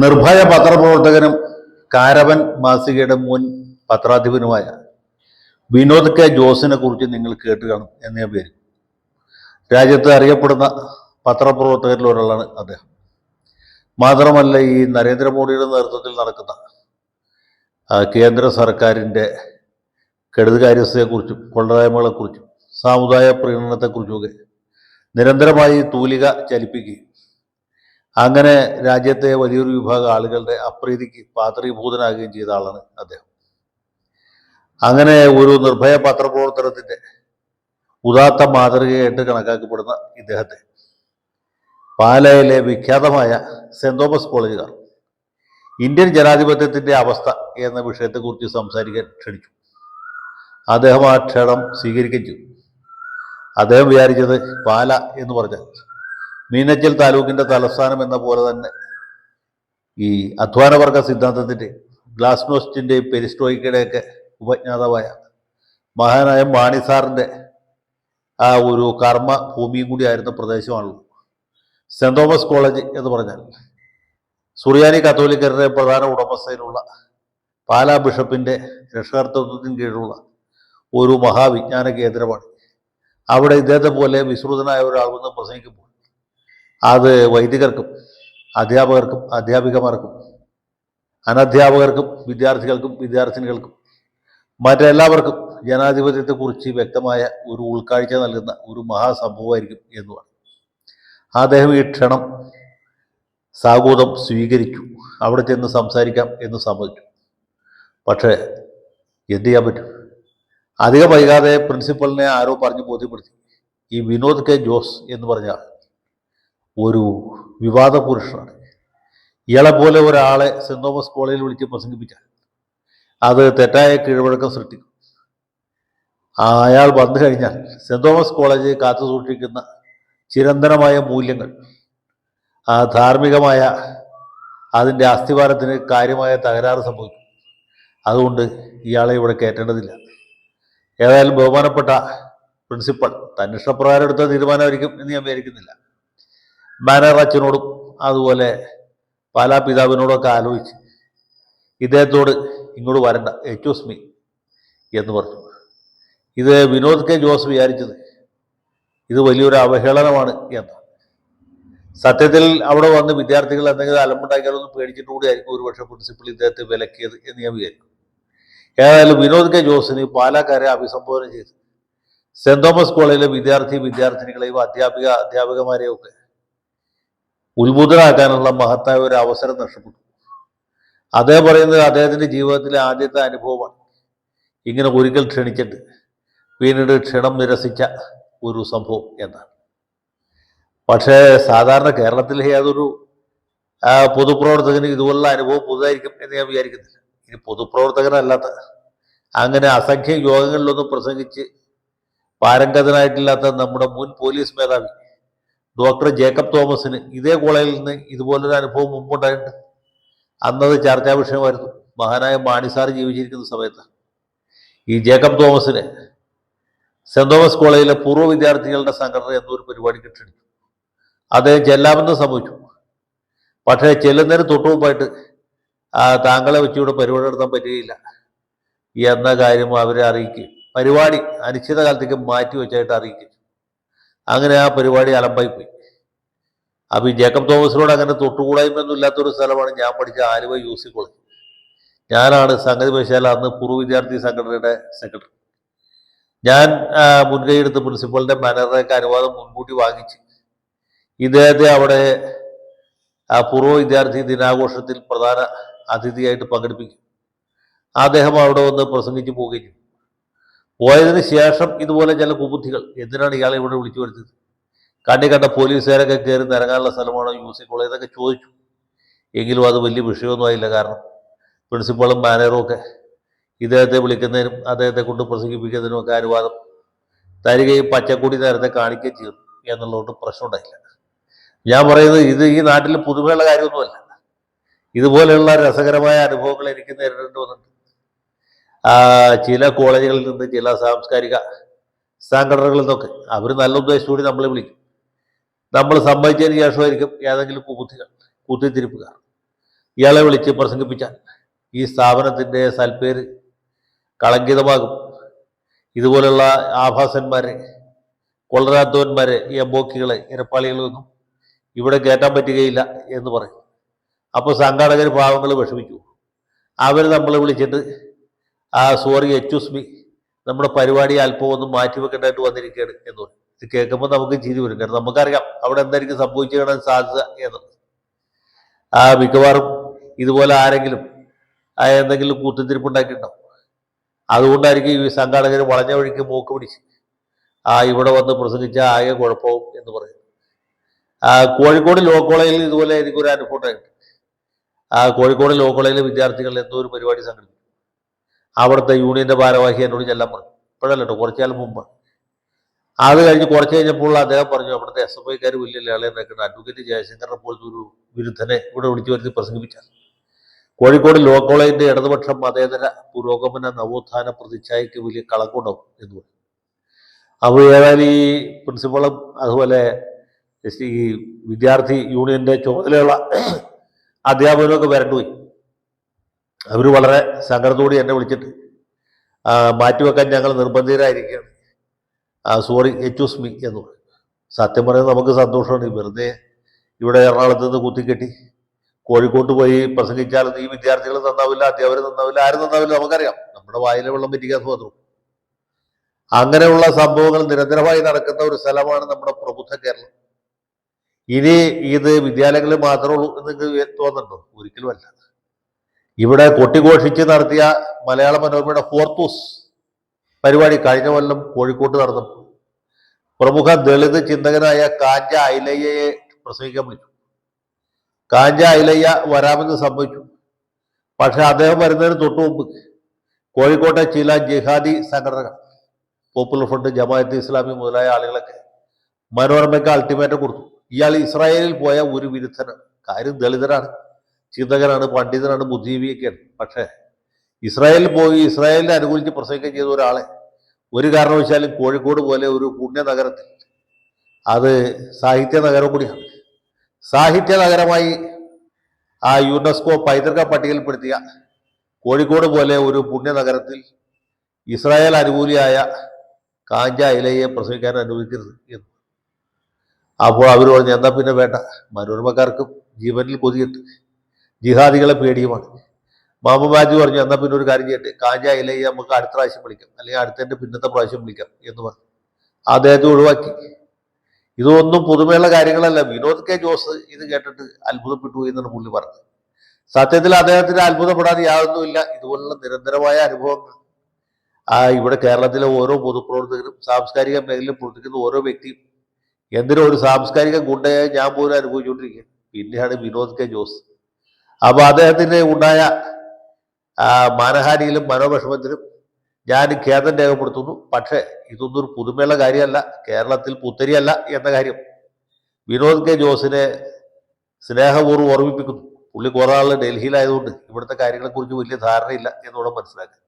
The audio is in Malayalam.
നിർഭയ പത്രപ്രവർത്തകനും കാരവൻ മാസികയുടെ മുൻ പത്രാധിപനുമായ വിനോദ് കെ ജോസിനെ കുറിച്ച് നിങ്ങൾ കേട്ട് കാണും എന്ന പേര് രാജ്യത്ത് അറിയപ്പെടുന്ന പത്രപ്രവർത്തകരിൽ ഒരാളാണ് അദ്ദേഹം. മാത്രമല്ല ഈ നരേന്ദ്രമോദിയുടെ നേതൃത്വത്തിൽ നടക്കുന്ന കേന്ദ്ര സർക്കാരിന്റെ കെടുതുകാര്യസ്ഥയെക്കുറിച്ചും കൊള്ളരായ്മകളെക്കുറിച്ചും സാമുദായ പ്രീണനത്തെക്കുറിച്ചുമൊക്കെ നിരന്തരമായി തൂലിക ചലിപ്പിക്കുകയും അങ്ങനെ രാജ്യത്തെ വലിയൊരു വിഭാഗം ആളുകളുടെ അപ്രീതിക്ക് പാത്രീഭൂതനാകുകയും ചെയ്ത ആളാണ് അദ്ദേഹം. അങ്ങനെ ഒരു നിർഭയ പത്രപ്രവർത്തനത്തിന്റെ ഉദാത്ത മാതൃകയായിട്ട് കണക്കാക്കപ്പെടുന്ന ഇദ്ദേഹത്തെ പാലയിലെ വിഖ്യാതമായ സെന്റ് തോമസ് കോളേജുകാർ ഇന്ത്യൻ ജനാധിപത്യത്തിന്റെ അവസ്ഥ എന്ന വിഷയത്തെക്കുറിച്ച് സംസാരിക്കാൻ ക്ഷണിച്ചു. അദ്ദേഹം ആ ക്ഷണം സ്വീകരിക്കുകയും ചെയ്തു. അദ്ദേഹം വിചാരിച്ചത് പാല എന്ന് പറഞ്ഞാൽ മീനച്ചൽ താലൂക്കിന്റെ തലസ്ഥാനം എന്ന പോലെ തന്നെ ഈ അധ്വാനവർഗ സിദ്ധാന്തത്തിന്റെ ഗ്ലാസ്നോസ്റ്റിന്റെയും പെരിസ്ട്രോയിക്കയുടെയൊക്കെ ഉപജ്ഞാതാവായ മഹാനായ മാണിസാറിന്റെ ആ ഒരു കർമ്മ ഭൂമിയും കൂടി ആയിരുന്ന പ്രദേശമാണല്ലോ സെന്റ് തോമസ് കോളേജ് എന്ന് പറഞ്ഞാൽ സുറിയാനി കത്തോലിക്കരുടെ പ്രധാന ഉടമസ്ഥയിലുള്ള പാലാ ബിഷപ്പിന്റെ രക്ഷകർത്തൃത്വത്തിന് കീഴിലുള്ള ഒരു മഹാവിജ്ഞാന കേന്ദ്രമാണ്. അവിടെ ഇദ്ദേഹത്തെ പോലെ വിശ്രുതനായ ഒരാൾ വന്ന് പ്രസംഗിക്കുമ്പോൾ അത് വൈദികർക്കും അധ്യാപകർക്കും അധ്യാപികമാർക്കും അനധ്യാപകർക്കും വിദ്യാർത്ഥികൾക്കും വിദ്യാർത്ഥിനികൾക്കും മറ്റെല്ലാവർക്കും ജനാധിപത്യത്തെക്കുറിച്ച് വ്യക്തമായ ഒരു ഉൾക്കാഴ്ച നൽകുന്ന ഒരു മഹാസംഭവമായിരിക്കും എന്നുമാണ് അദ്ദേഹം ഈ ക്ഷണം സാഗൂതം സ്വീകരിച്ചു. അവിടെ ചെന്ന് സംസാരിക്കാം എന്ന് സമ്മതിച്ചു. പക്ഷേ എന്ത് ചെയ്യാൻ പറ്റും? അധികം വൈകാതെ പ്രിൻസിപ്പലിനെ ആരോ പറഞ്ഞ് ബോധ്യപ്പെടുത്തി. ഈ വിനോദ് കെ ജോസ് എന്ന് പറഞ്ഞ ഒരു വിവാദ പുരുഷനാണ് ഇയാളെ പോലെ ഒരാളെ സെന്റ് തോമസ് കോളേജിൽ വിളിച്ച് പ്രസംഗിപ്പിച്ചാൽ അത് തെറ്റായ കീഴ്വഴക്കം സൃഷ്ടിക്കും. അയാൾ വന്നു കഴിഞ്ഞാൽ സെന്റ് തോമസ് കോളേജ് കാത്തു സൂക്ഷിക്കുന്ന ചിരന്തനമായ മൂല്യങ്ങൾ ആ ധാർമ്മികമായ അതിന്റെ അസ്ഥിവാരത്തിന് കാര്യമായ തകരാറ് സംഭവിക്കും. അതുകൊണ്ട് ഇയാളെ ഇവിടെ കയറ്റേണ്ടതില്ല. ഏതായാലും ബഹുമാനപ്പെട്ട പ്രിൻസിപ്പൾ തന്നിഷ്ടപ്രകാരം എടുത്ത തീരുമാനമായിരിക്കും എന്ന് ഞാൻ വിചാരിക്കുന്നില്ല. അച്ഛനോടും അതുപോലെ പാലാ പിതാവിനോടൊക്കെ ആലോചിച്ച് ഇദ്ദേഹത്തോട് ഇങ്ങോട്ട് വരണ്ട. എച്ചോസ് മീ എന്ന് പറഞ്ഞു. ഇത് വിനോദ് കെ ജോസ് വിചാരിച്ചത് ഇത് വലിയൊരു അവഹേളനമാണ് എന്ന്. സത്യത്തിൽ അവിടെ വന്ന് വിദ്യാർത്ഥികൾ എന്തെങ്കിലും അലമ്പുണ്ടാക്കിയാലൊന്നും പേടിച്ചിട്ട് കൂടിയായിരിക്കും ഒരുപക്ഷെ പ്രിൻസിപ്പൽ ഇദ്ദേഹത്തെ വിലക്കിയത് എന്ന് ഞാൻ വിചാരിക്കും. ഏതായാലും വിനോദ് കെ ജോസിന് പാലാക്കാരെ അഭിസംബോധന ചെയ്ത്. സെന്റ് തോമസ് കോളേജിലെ വിദ്യാർത്ഥി വിദ്യാർത്ഥിനികളെയും അധ്യാപിക അധ്യാപകമാരെയും ഒക്കെ ഉത്ബുദ്ധരാക്കാനുള്ള മഹത്തായ ഒരു അവസരം നഷ്ടപ്പെട്ടു. അദ്ദേഹം പറയുന്നത് അദ്ദേഹത്തിന്റെ ജീവിതത്തിലെ ആദ്യത്തെ അനുഭവമാണ്. ഇങ്ങനെ ഒരിക്കൽ ക്ഷണിച്ചിട്ട് പിന്നീട് ക്ഷണം നിരസിച്ച ഒരു സംഭവം എന്നാണ്. പക്ഷേ സാധാരണ കേരളത്തിലെ യാതൊരു പൊതുപ്രവർത്തകന് ഇതുപോലുള്ള അനുഭവം പുതുതായിരിക്കും എന്ന് ഞാൻ വിചാരിക്കുന്നില്ല. ഇനി പൊതുപ്രവർത്തകനല്ലാത്ത അങ്ങനെ അസംഖ്യം യോഗങ്ങളിലൊന്നും പ്രസംഗിച്ച് പാരംഗതനായിട്ടില്ലാത്ത നമ്മുടെ മുൻ പോലീസ് മേധാവി ഡോക്ടർ ജേക്കബ് തോമസിന് ഇതേ കോളേജിൽ നിന്ന് ഇതുപോലൊരു അനുഭവം മുമ്പുണ്ടായിട്ടുണ്ട്. അന്നത് ചർച്ചാ വിഷയമായിരുന്നു. മഹാനായ മാണിസാർ ജീവിച്ചിരിക്കുന്ന സമയത്ത്. ഈ ജേക്കബ് തോമസിന് സെന്റ് തോമസ് കോളേജിലെ പൂർവ വിദ്യാർത്ഥികളുടെ സംഘടന എന്നൊരു പരിപാടി ക്ഷണിച്ചു അദ്ദേഹം ചെല്ലാമെന്ന് സംഭവിച്ചു പക്ഷേ ചെല്ലുന്നതിന് തൊട്ടുമുമ്പായിട്ട് താങ്കളെ വെച്ച് ഇവിടെ പരിപാടി നടത്താൻ പറ്റുകയില്ല എന്ന കാര്യം അവരെ അറിയിക്കുകയും പരിപാടി അനിശ്ചിതകാലത്തേക്ക് മാറ്റി വെച്ചായിട്ട് അറിയിക്കും അങ്ങനെ ആ പരിപാടി അലമ്പായി പോയി അപ്പൊ ഈ ജേക്കബ് തോമസിനോട് അങ്ങനെ തൊട്ടുകൂടായ്മയൊന്നും ഇല്ലാത്തൊരു സ്ഥലമാണ് ഞാൻ പഠിച്ച ആലുവ യു സി കോളേജ്. ഞാനാണ് സംഗതി വശാൽ അന്ന് പൂർവ വിദ്യാർത്ഥി സംഘടനയുടെ സെക്രട്ടറി. ഞാൻ മുൻകൈയെടുത്ത് പ്രിൻസിപ്പളിന്റെ മാനേജറൊക്കെ അനുവാദം മുൻകൂട്ടി വാങ്ങിച്ച് ഇദ്ദേഹത്തെ അവിടെ പൂർവ വിദ്യാർത്ഥി ദിനാഘോഷത്തിൽ പ്രധാന അതിഥിയായിട്ട് പങ്കെടുപ്പിക്കും. അദ്ദേഹം അവിടെ വന്ന് പ്രസംഗിച്ചു പോവുകയും പോയതിന് ശേഷം ഇതുപോലെ ചില കുബുദ്ധികൾ. എന്തിനാണ് ഇയാളെ ഇവിടെ വിളിച്ചു വരുത്തിയത്? കണ്ണി കണ്ട പോലീസുകാരൊക്കെ കയറി നിരങ്ങാനുള്ള സ്ഥലമാണോ യു സി കോളേജ് എന്നൊക്കെ ചോദിച്ചു. എങ്കിലും അത് വലിയ വിഷയമൊന്നും ആയില്ല. കാരണം പ്രിൻസിപ്പളും മാനേജറും ഒക്കെ ഇദ്ദേഹത്തെ വിളിക്കുന്നതിനും അദ്ദേഹത്തെ കൊണ്ട് പ്രസംഗിപ്പിക്കുന്നതിനും ഒക്കെ അനുവാദം തരികയും പച്ചക്കൂടി നേരത്തെ കാണിക്കുകയും ചെയ്തു എന്നുള്ളതുകൊണ്ട് പ്രശ്നമുണ്ടായില്ല ഞാൻ പറയുന്നത് ഇത് ഈ നാട്ടിൽ പുതുമയുള്ള കാര്യമൊന്നുമല്ല. ഇതുപോലെയുള്ള രസകരമായ അനുഭവങ്ങൾ എനിക്ക് നേരിടേണ്ടി വന്നിട്ടുണ്ട്. ചില കോളേജുകളിൽ നിന്ന് ചില സാംസ്കാരിക സംഘടനകളിൽ നിന്നൊക്കെ അവർ നല്ല ഉദ്ദേശത്തോടെ നമ്മളെ വിളിക്കും. നമ്മൾ സമ്മതിച്ചതിന് ശേഷമായിരിക്കും ഏതെങ്കിലും കുത്തികൾ കുത്തിത്തിരിപ്പുകാർ. ഇയാളെ വിളിച്ച് പ്രസംഗിപ്പിച്ചാൽ ഈ സ്ഥാപനത്തിന്റെ സൽപ്പേര് കളങ്കിതമാകും. ഇതുപോലുള്ള ആഭാസന്മാരെ കൊള്ളരാത്തവന്മാരെ ഈ അമ്പോക്കികളെ ഇരപ്പാളികളൊന്നും ഇവിടെ കയറ്റാൻ പറ്റുകയില്ല എന്ന് പറയും. അപ്പോൾ സംഘാടകർ പാവങ്ങൾ വിഷമിച്ചു അവർ നമ്മളെ വിളിച്ചിട്ട് ആ സോറി എച്ച് എസ് ബി നമ്മുടെ പരിപാടി അല്പം ഒന്ന് മാറ്റിവെക്കേണ്ടതായിട്ട് വന്നിരിക്കുകയാണ് എന്ന് പറഞ്ഞു. ഇത് കേൾക്കുമ്പോൾ നമുക്ക് ചിരി വരും. കാരണം നമുക്കറിയാം അവിടെ എന്തായിരിക്കും സംഭവിച്ചു കാണാൻ സാധ്യത എന്നത് ആ മിക്കവാറും ഇതുപോലെ ആരെങ്കിലും ആ എന്തെങ്കിലും കൂത്തുതിരിപ്പുണ്ടാക്കിയിട്ടുണ്ടാവും അതുകൊണ്ടായിരിക്കും ഈ സംഘാടകർ വളഞ്ഞ വഴിക്ക് മൂക്ക് പിടിച്ച് ആ ഇവിടെ വന്ന് പ്രസംഗിച്ച ആകെ കുഴപ്പവും എന്ന് പറയും ആ കോഴിക്കോട് ലോ കോളേജിൽ ഇതുപോലെ എനിക്കൊരു അനുഭവം ഉണ്ടായിട്ടുണ്ട്. ആ കോഴിക്കോട് ലോ കോളേജിലെ വിദ്യാർത്ഥികൾ എന്തോ ഒരു പരിപാടി സംഘടിപ്പിച്ചു. അവിടുത്തെ യൂണിയന്റെ ഭാരവാഹി എന്നോട് ചെല്ലാൻ പറഞ്ഞു. ഇപ്പോഴല്ല കേട്ടോ കുറച്ചു കാലം മുമ്പ്. അത് കഴിഞ്ഞ് കുറച്ച് കഴിഞ്ഞപ്പോൾ അദ്ദേഹം പറഞ്ഞു അവിടുത്തെ എസ് എഫ് ഐക്കാർ വലിയ ലേളെ നിൽക്കുന്ന അഡ്വക്കേറ്റ് ജയശങ്കറിനെ പോലത്തെ ഒരു വിരുദ്ധനെ ഇവിടെ വിളിച്ചു വരുത്തി പ്രസംഗിപ്പിച്ചാൽ. കോഴിക്കോട് ലോ കോളേജിന്റെ ഇടതുപക്ഷം മതേതര പുരോഗമന നവോത്ഥാന പ്രതിച്ഛായക്ക് വലിയ കളക്കുണ്ടാവും എന്ന് പറഞ്ഞു. അപ്പോൾ ഏതായാലും ഈ പ്രിൻസിപ്പളും അതുപോലെ ഈ വിദ്യാർത്ഥി യൂണിയന്റെ ചുമതലയുള്ള അധ്യാപകരൊക്കെ വരണ്ടുപോയി. അവർ വളരെ സങ്കടത്തോടെ എന്നെ വിളിച്ചിട്ട് മാറ്റിവെക്കാൻ ഞങ്ങൾ നിർബന്ധിതരായിരിക്കുകയാണ്. സോറി എച്ചൂസ് മീ എന്ന് സത്യം പറയുന്നത് നമുക്ക് സന്തോഷമാണ്. വെറുതെ ഇവിടെ എറണാകുളത്ത് നിന്ന് കുത്തിക്കെട്ടി കോഴിക്കോട്ട് പോയി പ്രസംഗിച്ചാൽ ഈ വിദ്യാർത്ഥികൾ നന്നാവില്ല അധ്യാപകർ നന്നാവില്ല ആരും നന്നാവില്ല നമുക്കറിയാം. നമ്മുടെ വായിലെ വെള്ളം പറ്റിക്കാൻ മാത്രം. അങ്ങനെയുള്ള സംഭവങ്ങൾ നിരന്തരമായി നടക്കുന്ന ഒരു സ്ഥലമാണ് നമ്മുടെ പ്രബുദ്ധ കേരളം. ഇനി ഇത് വിദ്യാലയങ്ങളിൽ മാത്രമേ ഉള്ളൂ എന്ന് തോന്നുന്നുണ്ടോ? ഒരിക്കലുമല്ല ഇവിടെ കൊട്ടിഘോഷിച്ച് നടത്തിയ മലയാള മനോരമയുടെ ഫോർത്തൂസ് പരിപാടി കഴിഞ്ഞ കൊല്ലം കോഴിക്കോട്ട് നടന്നു. പ്രമുഖ ദളിത് ചിന്തകനായ കാഞ്ച ഐലയ്യയെ പ്രസംഗിക്കാൻ വിളിച്ചു കാഞ്ച ഐലയ്യ വരാമെന്ന് സംഭവിച്ചു പക്ഷെ അദ്ദേഹം വരുന്നതിന് തൊട്ടു മുമ്പ് കോഴിക്കോട്ടെ ചില ജിഹാദി സംഘടനകൾ പോപ്പുലർ ഫ്രണ്ട് ജമാഅത്ത് ഇസ്ലാമി മുതലായ ആളുകളൊക്കെ മനോരമയ്ക്ക് അൾട്ടിമേറ്റം കൊടുത്തു. ഇയാൾ ഇസ്രായേലിൽ പോയ ഒരു വിരുദ്ധനാണ് കാര്യം ദളിതരാണ് ചിന്തകനാണ് പണ്ഡിതനാണ് ബുദ്ധിജീവിയൊക്കെയാണ്. പക്ഷേ ഇസ്രായേലിൽ പോയി ഇസ്രായേലിനെ അനുകൂലിച്ച് പ്രസംഗം ചെയ്ത ഒരാളെ ഒരു കാരണവശാലും കോഴിക്കോട് പോലെ ഒരു പുണ്യ നഗരത്തിൽ അത് സാഹിത്യ നഗരം കൂടിയാണ്. സാഹിത്യ നഗരമായി ആ യുനെസ്കോ പൈതൃക പട്ടികയിൽപ്പെടുത്തിയ കോഴിക്കോട് പോലെ ഒരു പുണ്യ നഗരത്തിൽ ഇസ്രായേൽ അനുകൂലിയായ കാഞ്ച ഇലയെ പ്രസംഗിക്കാൻ അനുവദിക്കരുത് എന്ന്. അപ്പോൾ അവർ പറഞ്ഞു എന്താ പിന്നെ വേണ്ട. മനോരമക്കാർക്കും ജീവനിൽ കൊതിയിട്ട് ജിഹാദികളെ പേടിയുമാണ്. മാമ ബാജു പറഞ്ഞു എന്നാൽ പിന്നെ ഒരു കാര്യം ചെയ്യട്ടെ. കാഞ്ച ഇലയെ നമുക്ക് അടുത്ത പ്രാവശ്യം വിളിക്കാം. അല്ലെങ്കിൽ അടുത്തതിന്റെ പിന്നത്തെ പ്രാവശ്യം വിളിക്കാം എന്ന് പറഞ്ഞു. അദ്ദേഹത്തെ ഒഴിവാക്കി. ഇതൊന്നും പുതുമയുള്ള കാര്യങ്ങളല്ല. വിനോദ് കെ. ജോസ് ഇത് കേട്ടിട്ട് അത്ഭുതപ്പെട്ടു എന്നാണ് പുള്ളി പറഞ്ഞത്. സത്യത്തിൽ അദ്ദേഹത്തിന് അത്ഭുതപ്പെടാതെ യാതൊന്നുമില്ല. ഇതുപോലുള്ള നിരന്തരമായ അനുഭവങ്ങൾ. ആ ഇവിടെ കേരളത്തിലെ ഓരോ പൊതുപ്രവർത്തകരും സാംസ്കാരിക മേഖലയിൽ പ്രവർത്തിക്കുന്ന ഓരോ വ്യക്തിയും എന്തിനും ഒരു സാംസ്കാരിക ഗുണ്ടയായി ഞാൻ പോലും അനുഭവിച്ചുകൊണ്ടിരിക്കുകയാണ് പിന്നെയാണ് വിനോദ് കെ. ജോസ് അപ്പൊ അദ്ദേഹത്തിന് ഉണ്ടായ മാനഹാനിയിലും മനോവിഷമത്തിലും ഞാൻ ഖേദം രേഖപ്പെടുത്തുന്നു. പക്ഷേ ഇതൊന്നും ഒരു പുതുമയുള്ള കാര്യമല്ല. കേരളത്തിൽ പുത്തരിയല്ല എന്ന കാര്യം വിനോദ് കെ ജോസിനെ സ്നേഹപൂർവം ഓർമ്മിപ്പിക്കുന്നു. പുള്ളി കുറേ ആൾ ഡൽഹിയിലായതുകൊണ്ട് ഇവിടുത്തെ കാര്യങ്ങളെക്കുറിച്ച് വലിയ ധാരണയില്ല എന്നോട് മനസ്സിലാക്കുക.